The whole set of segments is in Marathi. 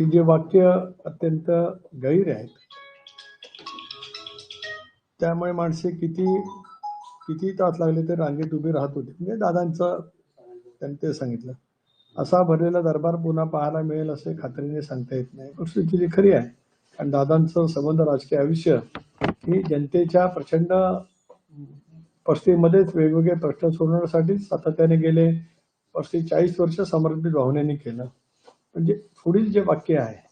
ती जे वाक्य अत्यंत गैर आहेत त्यामुळे माणसे किती किती तास लागले तर रांगेत उभे राहत होती. म्हणजे दादांचं त्यांनी ते सांगितलं. असा भरलेला दरबार पुन्हा पाहायला मिळेल असे खात्रीने सांगता येत नाही. गोष्ट जी खरी आहे. कारण दादांचं संबंध राजकीय आयुष्य ही जनतेच्या प्रचंड परिस्थितीमध्येच वेगवेगळे प्रश्न सोडवण्यासाठी सातत्याने गेले. पस्तीस चाळीस वर्ष समर्पित भावनेने केलं. म्हणजे पुढील जे वाक्य आहे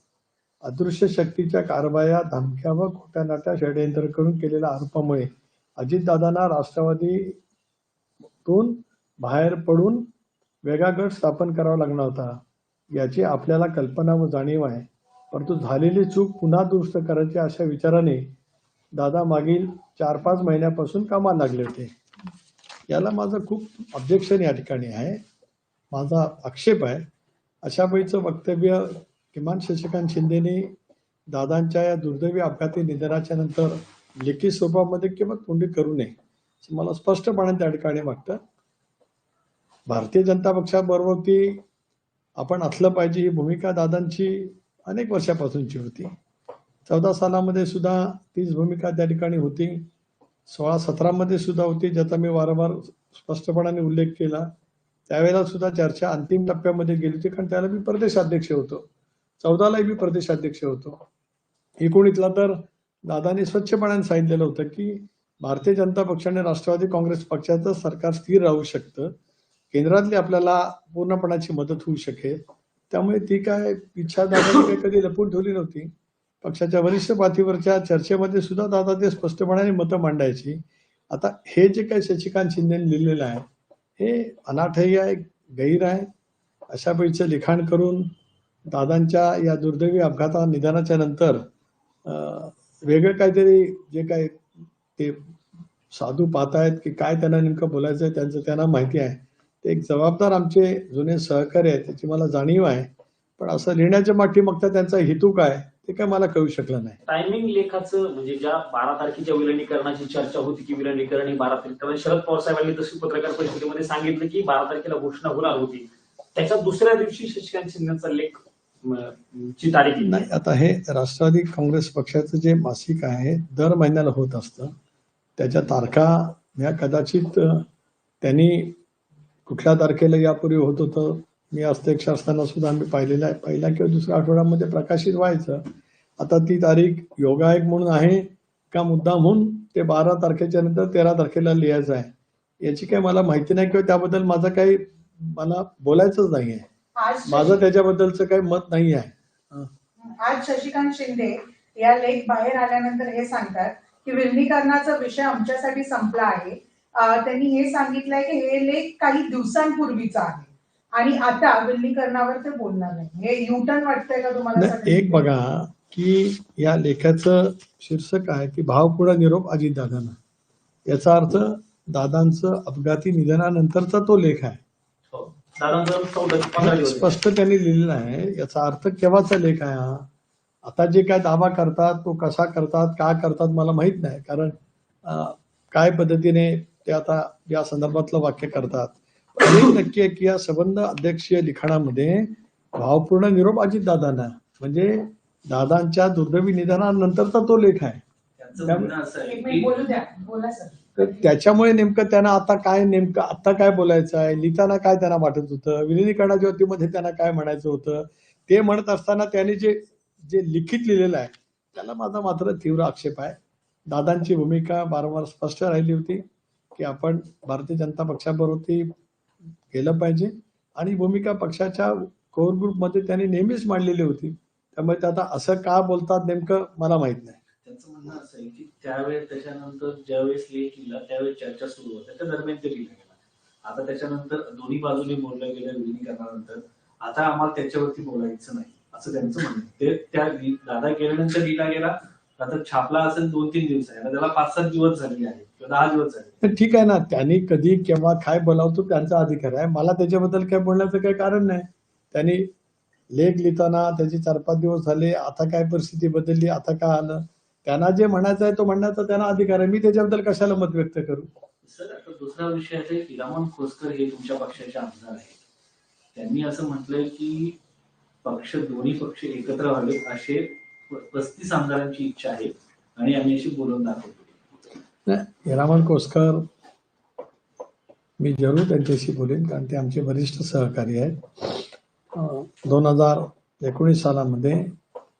अदृश्य शक्तीच्या कारवाया धमक्या व खोट्या नाट्या षडयंत्र करून केलेल्या आरोपामुळे अजितदादांना राष्ट्रवादीतून बाहेर पडून वेगळा गट स्थापन करावा लागणार होता याची आपल्याला कल्पना व जाणीव आहे. परंतु झालेली चूक पुन्हा दुरुस्त करायची अशा विचाराने दादा मागील चार पाच महिन्यापासून कामाला लागले होते. याला माझं खूप ऑब्जेक्शन या ठिकाणी आहे. माझा आक्षेप आहे अशा वेळीचं वक्तव्य किमान शशिकांत शिंदेने दादांच्या या दुर्दैवी अपघाती निधनाच्या नंतर लेखी स्वरूपामध्ये किंवा तोंडी करू नये असं मला स्पष्टपणे त्या ठिकाणी वाटतं. भारतीय जनता पक्षाबरोबर ती आपण असलं पाहिजे ही भूमिका दादांची अनेक वर्षापासूनची होती. चौदा सालामध्ये सुद्धा तीच भूमिका त्या ठिकाणी होती. सोळा सतरामध्ये सुद्धा होती ज्याचा मी वारंवार स्पष्टपणाने उल्लेख केला. त्यावेळेला सुद्धा चर्चा अंतिम टप्प्यामध्ये गेली होती कारण त्याला मी प्रदेशाध्यक्ष होतो. चौदालाही मी प्रदेशाध्यक्ष होतो. एकोणीसला तर दादाने स्वच्छपणाने सांगितलेलं होतं की भारतीय जनता पक्षाने राष्ट्रवादी काँग्रेस पक्षाचं सरकार स्थिर राहू शकतं. केंद्रातली आपल्याला पूर्णपणाची मदत होऊ शकेल. त्यामुळे ती काय इच्छा दादाने काही कधी लपून ठेवली नव्हती. पक्षाच्या वरिष्ठ पातळीवरच्या चर्चेमध्ये सुद्धा दादा ते स्पष्टपणाने मतं मांडायची. आता हे जे काही शशिकांत शिंदेने लिहिलेलं आहे हे अनाठही आहे गैर आहे अशा पैचं लिखाण करून दादांच्या या दुर्दैवी अपघाता निधनाच्या नंतर वेगळं काहीतरी जे काय ते साधू पाहतायत की काय त्यांना नेमकं बोलायचं आहे त्यांचं त्यांना माहिती आहे. ते एक जबाबदार आमचे जुने सहकारी आहेत त्याची मला जाणीव आहे. पण असं लिहिण्याच्या माठी मग त्यांचा हेतू काय? ते काय मला कळू शकलं नाही. टायमिंग लेखाचं म्हणजे ज्या बारा तारखेच्या विलिनीकरणाची चर्चा होती की विलिनीकरण ही बारा तारखेला शरद पवार साहेबांनी तशी पत्रकार परिषदेमध्ये सांगितलं की बारा तारखेला घोषणा होणार होती. त्याच्या दुसऱ्या दिवशी शशिकांत शिंदेचा लेख ची तारीख. नाही आता हे राष्ट्रवादी काँग्रेस पक्षाचं जे मासिक आहे दर महिन्याला होत असतं. त्याच्या तारखा ह्या कदाचित त्यांनी कुठल्या तारखेला यापूर्वी होत होतं मी अध्यक्ष असताना सुद्धा आम्ही पाहिलेलं आहे. पहिल्या किंवा दुसऱ्या आठवड्यामध्ये प्रकाशित व्हायचं. आता ती तारीख योगायोग म्हणून आहे का मुद्दाम म्हणून ते बारा तारखेच्या नंतर तेरा तारखेला लिहायचं आहे. याची काही मला माहिती नाही किंवा त्याबद्दल माझं काही मला बोलायचंच नाही आहे. माझं त्याच्याबद्दलचं काही मत नाही आहे. आज शशिकांत शिंदे या लेख बाहेर आल्यानंतर हे सांगतात की विलनीकरणाचा विषय आमच्यासाठी संपला आहे. त्यांनी हे सांगितलंय की हे लेख काही दिवसांपूर्वीचा आहे. आणि आता विलनीकरणावर ते बोलणार नाही. हे युटर्न वाटतंय का तुम्हाला? एक बघा की या लेखाचं शीर्षक आहे की भावपूर्ण निरोप अजितदादांना. याचा अर्थ दादांचं अपघाती निधनानंतरचा तो लेख आहे. हो. स्पष्ट त्यांनी लिहिलेला आहे याचा अर्थ केव्हाचा लेख आहे हा? आता जे काय दावा करतात तो कसा करतात का करतात मला माहीत नाही. कारण काय पद्धतीने ते आता या संदर्भातलं वाक्य करतात? नक्की आहे की या संबंध अध्यक्षीय लिखाणामध्ये भावपूर्ण निरोप अजितदादांना. म्हणजे दादांच्या दुर्दैवी निधनानंतरचा तो लेख आहे. तर त्याच्यामुळे नेमकं त्यांना आता काय नेमकं आता काय बोलायचं आहे? लिहिताना काय त्यांना वाटत होतं? विलिनीकरणाच्या वतीमध्ये त्यांना काय म्हणायचं होतं? ते म्हणत असताना त्यांनी जे जे लिखित लिहिलेलं आहे त्याला माझा मात्र तीव्र आक्षेप आहे. दादांची भूमिका वारंवार स्पष्ट राहिली होती की आपण भारतीय जनता पक्षाबरोबर केलं पाहिजे. आणि भूमिका पक्षाच्या कोर ग्रुपमध्ये त्यांनी नेहमीच मांडलेली होती. त्यामुळे ते आता असं का बोलतात नेमकं मला माहीत नाही. त्यांचं म्हणणं असं आहे की त्यावेळेस त्याच्यानंतर ज्यावेळेस लेख लिहिला त्यावेळेस चर्चा सुरू होत्या. त्या दरम्यान ते लिहिला गेला. आता त्याच्यानंतर दोन्ही बाजूने बोलल्या गेल्या विलिनीकरणानंतर आता आम्हाला त्याच्यावरती बोलायचं नाही असं त्यांचं म्हणणं ते त्या दादा गेल्यानंतर लिहिला गेला. आता छापला असेल दोन तीन दिवस आहे त्याला पाच सात दिवस झाले आहेत. ठीक आहे ना त्यांनी कधी केव्हा काय बोलावतो त्यांचा अधिकार आहे. मला त्याच्याबद्दल काय बोलण्याचं काही कारण नाही. त्यांनी लेख लिहिताना त्याचे चार पाच दिवस झाले आता काय परिस्थिती बदलली आता काय आलं? त्यांना जे म्हणायचं आहे तो म्हणण्याचा त्यांना अधिकार आहे. मी त्याच्याबद्दल कशाला मत व्यक्त करू? सर दुसरा विषय आहे की रामन खोसकर हे तुमच्या पक्षाचे आमदार आहेत. त्यांनी असं म्हटलंय की पक्ष दोन्ही पक्ष एकत्र व्हावे असे पस्तीस आमदारांची इच्छा आहे आणि आम्ही अशी बोलून दाखवतो. नाही हिरामण कोसकर मी जरूर त्यांच्याशी बोलेन कारण ते आमचे वरिष्ठ सहकारी आहेत. दोन हजार एकोणीस सालामध्ये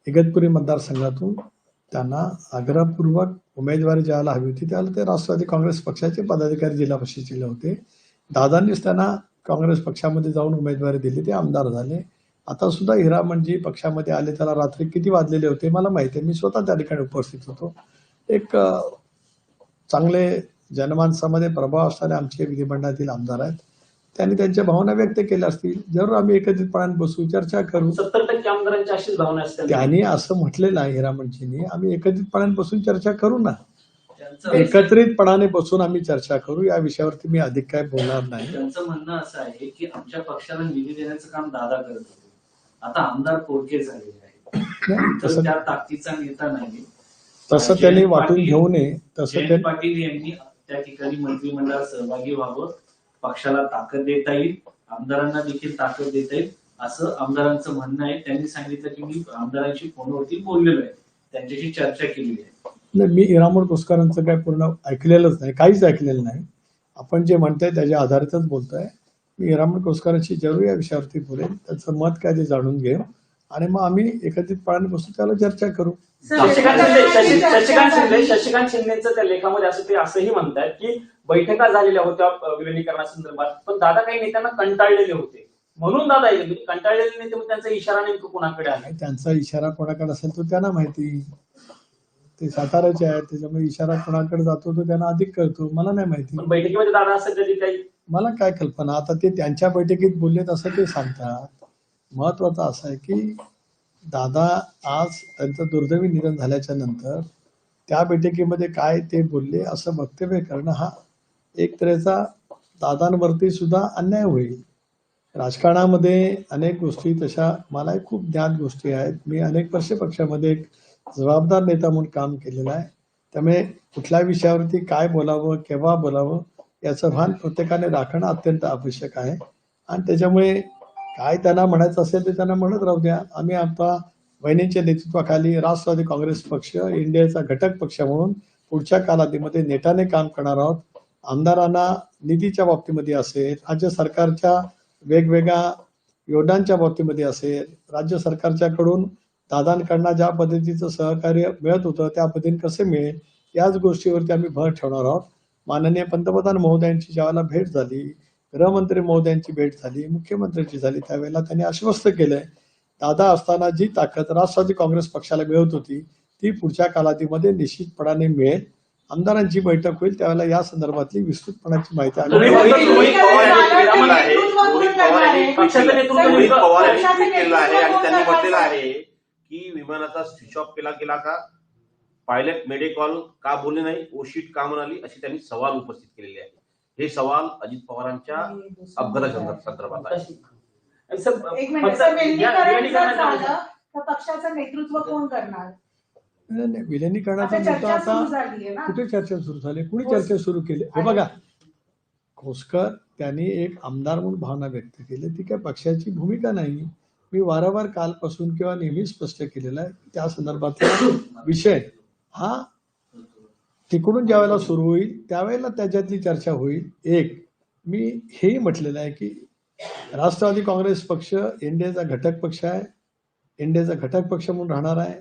इगतपुरी मतदारसंघातून त्यांना आग्रहपूर्वक उमेदवारी ज्याला हवी होती त्याला ते राष्ट्रवादी काँग्रेस पक्षाचे पदाधिकारी जिल्हा परिषदेचे होते. दादांनीच त्यांना काँग्रेस पक्षामध्ये जाऊन उमेदवारी दिली ते आमदार झाले. आता सुद्धा हिरामणजी पक्षामध्ये आले त्याला रात्री किती वाजलेले होते मला माहिती आहे. मी स्वतः त्या ठिकाणी उपस्थित होतो. एक चांगले जनमानसामध्ये प्रभाव असणारे आमचे विधिमंडळातील आमदार आहेत. त्यांनी त्यांच्या भावना व्यक्त केल्या असतील. जरूर आम्ही एकत्रितपणाने बसू चर्चा करू. सत्तर टक्के आमदारांची अशीच भावना असते त्यांनी असं म्हटलेलं आहे हिरामणजींनी आम्ही एकत्रितपणाने बसून चर्चा करू ना. एकत्रितपणाने बसून आम्ही चर्चा करू या विषयावरती मी अधिक काय बोलणार नाही. त्यांचं म्हणणं असं आहे की आमच्या पक्षाला निधी देण्याचं काम दादा करत होते. आता आमदार पोरके झालेले आहेत. तर तसं त्या ताकदीचा नेता नाही तसं त्यांनी वाटून घेऊ नये तसं जयंत पाटील यांनी त्या ठिकाणी मंत्रिमंडळात सहभागी व्हावं पक्षाला ताकद देता येईल आमदारांना देखील ताकद देता येईल असं आमदारांचं म्हणणं आहे. त्यांनी सांगितलं की मी आमदारांशी फोनवरती बोललेलो आहे. त्यांच्याशी चर्चा केलेली आहे. नाही, मी इरामोड पुरस्कारांचं काय पूर्ण ऐकलेलंच नाही काहीच ऐकलेलं नाही. आपण जे म्हणताय त्याच्या आधारितच बोलतोय. मी इरामोड पुरस्कारांशी जरूर या विषयावरती बोलेन. त्याचं मत काय ते जाणून घेऊ. आणि मग आम्ही एकत्रितपणाने बसून त्याला चर्चा करू. शशिकांत शिंदे शशि- शशिकांत शिंदे शशिकांत शिंदेचं त्या लेखामध्ये असं ते असंही म्हणतात की बैठका झालेल्या होत्या विलिनीकरणासंदर्भात पण दादा काही नेत्यांना कंटाळलेले होते. म्हणून दादा येले म्हणजे कंटाळलेले नेते मग त्यांचा इशारा नेमकं कोणाकडे आहे? त्यांचा इशारा कोणाकडे असेल तो त्यांना माहिती. ते साताराचे आहेत त्याच्यामुळे इशारा कोणाकडे जातो तो त्यांना अधिक कळतो. मला नाही माहिती. पण बैठकीमध्ये दादा असं कधी काही? मला काय कल्पना? आता ते त्यांच्या बैठकीत बोललेत असं ते सांगतात. महत्वाचं असं आहे की दादा आज त्यांचं दुर्दैवी निधन झाल्याच्यानंतर त्या बैठकीमध्ये काय ते बोलले असं वक्तव्य करणं हा एक तऱ्हेचा दादांवरती सुद्धा अन्याय होईल. राजकारणामध्ये अनेक गोष्टी तशा मलाही खूप ज्ञात गोष्टी आहेत. मी अनेक वर्ष पक्षामध्ये एक जबाबदार नेता म्हणून काम केलेलं आहे. त्यामुळे कुठल्या विषयावरती काय बोलावं केव्हा बोलावं याचं भान प्रत्येकाने राखणं अत्यंत आवश्यक आहे. आणि त्याच्यामुळे काय त्यांना म्हणायचं असेल ते त्यांना म्हणत राहू द्या. आम्ही आता वहिनींच्या नेतृत्वाखाली राष्ट्रवादी काँग्रेस पक्ष इंडियाचा घटक पक्ष म्हणून पुढच्या कालावधीमध्ये नेटाने काम करणार आहोत. आमदारांना निधीच्या बाबतीमध्ये असेल राज्य सरकारच्या वेगवेगळ्या योजनांच्या बाबतीमध्ये असेल राज्य सरकारच्याकडून दादांकडनं ज्या पद्धतीचं सहकार्य मिळत होतं त्या पद्धतीने कसे मिळेल याच गोष्टीवरती आम्ही भर ठेवणार आहोत. माननीय पंतप्रधान महोदयांची ज्यावेळेला भेट झाली गृहमंत्री महोदयांची भेट झाली मुख्यमंत्र्यांची झाली त्यावेळेला त्यांनी आश्वस्त केलंय दादा असताना जी ताकद राष्ट्रवादी काँग्रेस पक्षाला मिळत होती ती पुढच्या कालावधीमध्ये निश्चितपणाने मिळेल. आमदारांची बैठक होईल त्यावेळेला या संदर्भातली विस्तृतपणाची माहिती आहे. की विमानाचा स्विच ऑफ केला गेला का? पायलट मेडेकॉल का बोलले नाही? ओशीट का म्हणाली? अशी त्यांनी सवाल उपस्थित केलेले आहे हे सवाल अजित पवारांच्या अपघाताच्या संदर्भात आहे. सर, एक मिनिट फक्त सर या- विलीनीकरण जर विलिनीकरणाच्या झालं तर पक्षाचं नेतृत्व कोण करणार? नाही, विलिनीकरणाचा मुद्दा चर्चा सुरू आता कुठे चर्चा सुरू झाली? कुणी चर्चा सुरू केली? हे बघा खोसकर त्यांनी एक आमदार म्हणून भावना व्यक्त केली. ती काय पक्षाची भूमिका नाही. मी वारंवार कालपासून किंवा नेहमी स्पष्ट केलेला आहे त्या संदर्भातला विषय हा तिकडून ज्या वेळेला सुरू होईल त्यावेळेला त्याच्यातली चर्चा होईल. एक मी हेही म्हटलेलं आहे की राष्ट्रवादी काँग्रेस पक्ष इंडियाचा घटक पक्ष आहे. इंडियाचा घटक पक्ष म्हणून राहणार आहे.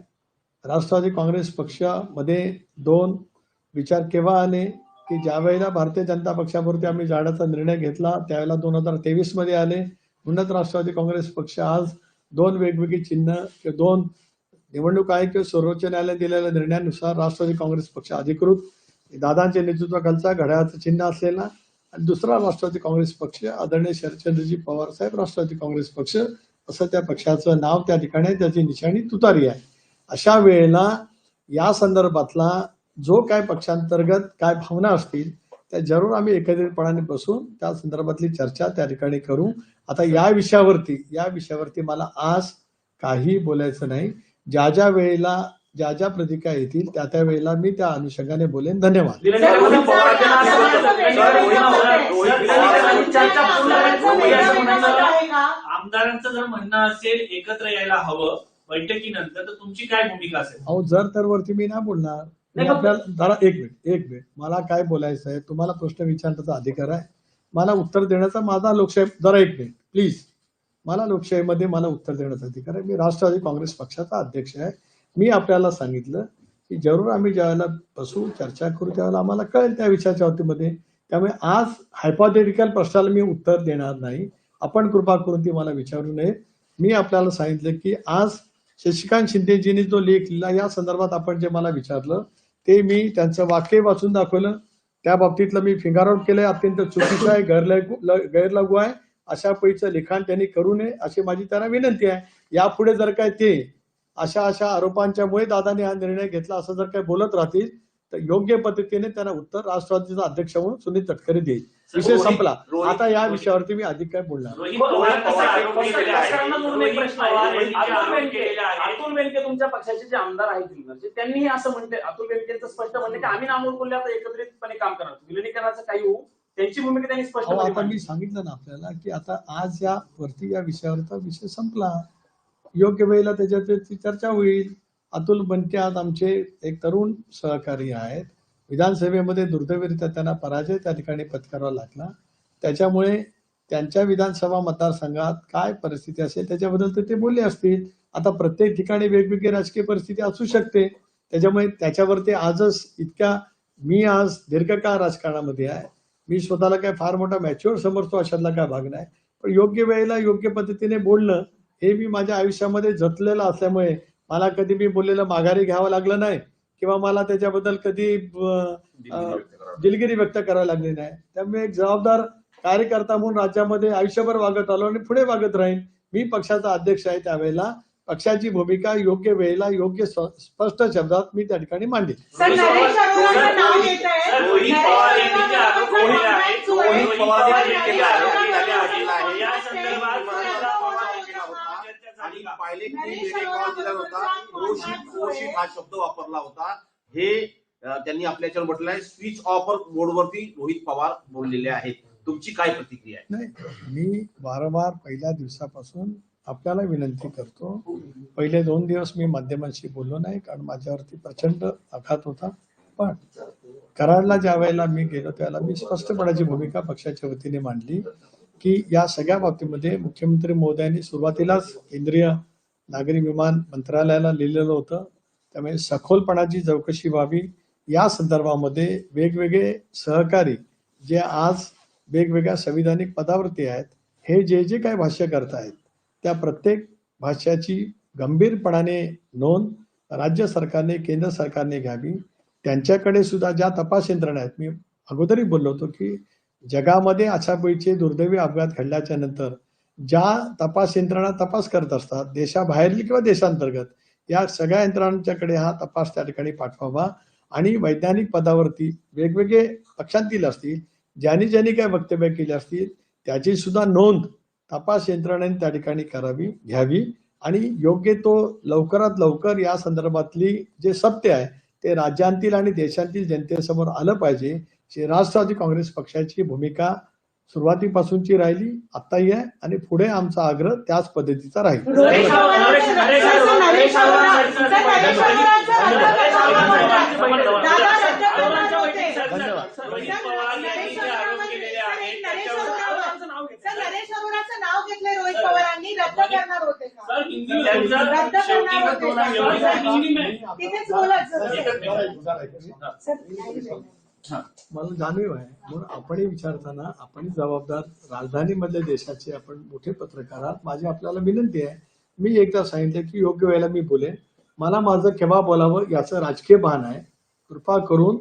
राष्ट्रवादी काँग्रेस पक्षामध्ये दोन विचार केव्हा आले की ज्या वेळेला भारतीय जनता पक्षावरती आम्ही जाण्याचा निर्णय घेतला त्यावेळेला दोन हजार तेवीसमध्ये आले. म्हणूनच राष्ट्रवादी काँग्रेस पक्ष आज दोन वेगवेगळी चिन्ह किंवा दोन निवडणूक आयोग किंवा सर्वोच्च न्यायालयाने दिलेल्या निर्णयानुसार राष्ट्रवादी काँग्रेस पक्ष अधिकृत. दादांच्या नेतृत्वाखालचा घड्याळाचं चिन्ह असलेला. आणि दुसरा राष्ट्रवादी काँग्रेस पक्ष आदरणीय शरदचंद्रजी पवार साहेब राष्ट्रवादी काँग्रेस पक्ष. असं त्या पक्षाचं नाव त्या ठिकाणी आहे, त्याची निशाणी तुतारी आहे. अशा वेळेला या संदर्भातला जो काय पक्षांतर्गत काय भावना असतील त्या जरूर आम्ही एकत्रितपणाने बसून त्या संदर्भातली चर्चा त्या ठिकाणी करू. आता या विषयावरती या विषयावरती मला आज काही बोलायचं नाही. ज्या ज्या वेळेला ज्या ज्या प्रतिक्रिया येतील त्या त्या वेळेला मी त्या अनुषंगाने बोलेन. धन्यवाद? आमदारांचं जर म्हणणं असेल एकत्र यायला हवं बैठकीनंतर तर तुमची काय भूमिका असेल? अहो जर तर वरती मी नाही बोलणार. मी आपल्याला जरा एक मिनिट एक मिनिट. मला काय बोलायचं आहे? तुम्हाला प्रश्न विचारण्याचा अधिकार आहे. मला उत्तर देण्याचा माझा लोकशाही जरा एक मिनिट प्लीज मला लोकशाहीमध्ये मला उत्तर देण्याचा अधिकार आहे मी राष्ट्रवादी काँग्रेस पक्षाचा अध्यक्ष आहे. मी आपल्याला सांगितलं की जरूर आम्ही ज्यावेळेला बसू चर्चा करू त्यावेळेला आम्हाला कळेल त्या विषयाच्या बाबतीमध्ये. त्यामुळे आज हायपोथेटिकल प्रश्नाला मी उत्तर देणार नाही. आपण कृपा करून ती मला विचारू नये. मी आपल्याला सांगितलं की आज शशिकांत शिंदेजींनी जो लेख लिहिला या संदर्भात आपण जे मला विचारलं ते मी त्यांचं वाक्य वाचून दाखवलं. त्या बाबतीतलं मी फिंगर आउट केलंय. अत्यंत चुकीचं आहे गैरलगू ल- आहे. अशा पैचं लिखाण त्यांनी करू नये अशी माझी त्यांना विनंती आहे. यापुढे जर काय ते अशा अशा आरोपांच्यामुळे दादाने हा निर्णय घेतला असं जर काय बोलत राहतील तर योग्य पद्धतीने त्यांना उत्तर राष्ट्रवादीचा अध्यक्ष म्हणून सुनील तटकरे देईल. विषय संपला. आता या विषयावरती मी अधिक काय बोलणार पक्षाचे जे आमदार आहेत जुन्नरचे त्यांनीही असं म्हणते अतुल बेनकेंचं स्पष्ट म्हणणे की आम्ही नामोल बोलले आता एकत्रितपणे काम करणार. विलिनीकरणाचं काही होऊ त्यांची भूमिका त्यांनी अहो स्पष्टपणे आता मी. सांगितलं ना आपल्याला की आता आज या वरती या विषयावरचा विषय संपला. योग्य वेळेला त्याच्यावरती चर्चा होईल. अतुल आज आमचे एक तरुण सहकारी आहेत. विधानसभेमध्ये दुर्दैवरित्या त्यांना पराजय त्या ठिकाणी पत्करावा लागला. त्याच्यामुळे त्यांच्या विधानसभा मतदारसंघात काय परिस्थिती असेल त्याच्याबद्दल तर ते बोलले असतील. आता प्रत्येक ठिकाणी वेगवेगळी राजकीय परिस्थिती असू शकते. त्याच्यामुळे त्याच्यावरती आजच इतक्या मी आज दीर्घकाळ राजकारणामध्ये आहे. मी स्वतःला काय फार मोठा मॅच्युअर समजतो अशातला काय भाग नाही. पण योग्य वेळेला योग्य पद्धतीने बोलणं हे मी माझ्या आयुष्यामध्ये जतलेलं असल्यामुळे मला कधी मी बोललेलं माघारी घ्यावं लागलं नाही किंवा मला त्याच्याबद्दल कधी दिलगिरी व्यक्त करावी लागली नाही. त्यामुळे एक जबाबदार कार्यकर्ता म्हणून राज्यामध्ये आयुष्यभर वागत आलो आणि पुढे वागत राहीन. मी पक्षाचा अध्यक्ष आहे त्यावेळेला. पक्षाची भूमिका योग्य वेळेला योग्य स्पष्ट शब्दात मी त्या ठिकाणी मांडली हा शब्द वापरला होता. हे त्यांनी आपल्या याच्यावर म्हटलं आहे स्विच ऑफर बोर्डवरती रोहित पवार बोललेले आहेत. तुमची काय प्रतिक्रिया आहे? नाही मी वारंवार पहिल्या दिवसापासून आपल्याला विनंती करतो पहिले दोन दिवस मी माध्यमांशी बोललो नाही कारण माझ्यावरती प्रचंड आघात होता. पण कराडला ज्या वेळेला मी गेलो त्यावेळेला मी स्पष्टपणाची भूमिका पक्षाच्या वतीने मांडली की या सगळ्या बाबतीमध्ये मुख्यमंत्री महोदयांनी सुरुवातीलाच केंद्रीय नागरी विमान मंत्रालयाला लिहिलेलं होतं. त्यामुळे सखोलपणाची चौकशी व्हावी. या संदर्भामध्ये वेगवेगळे सहकारी जे आज वेगवेगळ्या संविधानिक पदावरती आहेत हे जे जे काय भाष्य करतायत त्या प्रत्येक भाषाची गंभीरपणाने नोंद राज्य सरकारने केंद्र सरकारने घ्यावी. त्यांच्याकडे सुद्धा ज्या तपास यंत्रणा आहेत मी अगोदरही बोललो होतो की जगामध्ये अशापैकी दुर्दैवी अपघात घडल्याच्या नंतर ज्या तपास यंत्रणा तपास करत असतात देशाबाहेरील किंवा देशांतर्गत या सगळ्या यंत्रणांच्याकडे हा तपास त्या ठिकाणी पाठवावा आणि वैज्ञानिक पदावरती वेगवेगळे पक्षांतील असतील ज्यांनी ज्यांनी काय वक्तव्य केले असतील त्याची सुद्धा नोंद तपास यंत्रणेने त्या ठिकाणी करावी घ्यावी आणि योग्य तो लवकरात लवकर या संदर्भातली जे सत्य आहे ते राज्यांतील आणि देशांतील जनतेसमोर आलं पाहिजे ही राष्ट्रवादी काँग्रेस पक्षाची भूमिका सुरुवातीपासूनची राहिली आत्ताही आहे आणि पुढे आमचा आग्रह त्याच पद्धतीचा राहील रोहित पवारांचं- नरेश सर, अरोरा- नरेश अरोरा- सर, नरेश अरोराचं धन्यवाद. रद्द करणार होते. दादा रद्द करणार होते. धन्यवाद. रोहित पवार यांनी जे आरोप केलेले आहेत त्याच्यावर सर नरेश अरोराचं नाव घेतलंय रोहित पवारांनी रद्द करणार होते का? सर, हिंदी में त्यांचं रद्द करणार शेवटी होते दोन का? एवढी सर, झाली. हिंदी में तिथेच बोलायचं एकच सर मला जाणीव आहे म्हणून आपणही विचारताना आपण जबाबदार राजधानीमधल्या देशाचे आपण मोठे पत्रकार आहात. माझी आपल्याला विनंती आहे मी एकदा सांगितलं की योग्य वेळेला मी बोलेन. मला माझं केव्हा बोलावं याचं राजकीय भान आहे. कृपा करून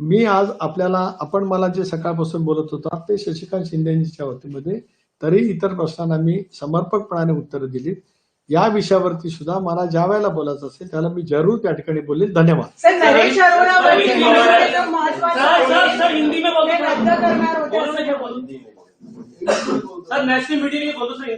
मी आज आपल्याला आपण मला जे सकाळपासून बोलत होता ते शशिकांत शिंदेच्या वतीमध्ये तरी इतर प्रश्नांना मी समर्पकपणाने उत्तरं दिली या विषयावरती सुद्धा मला ज्या वेळेला बोलायचं असेल त्याला मी जरूर त्या ठिकाणी बोलेल. धन्यवाद. Sir national media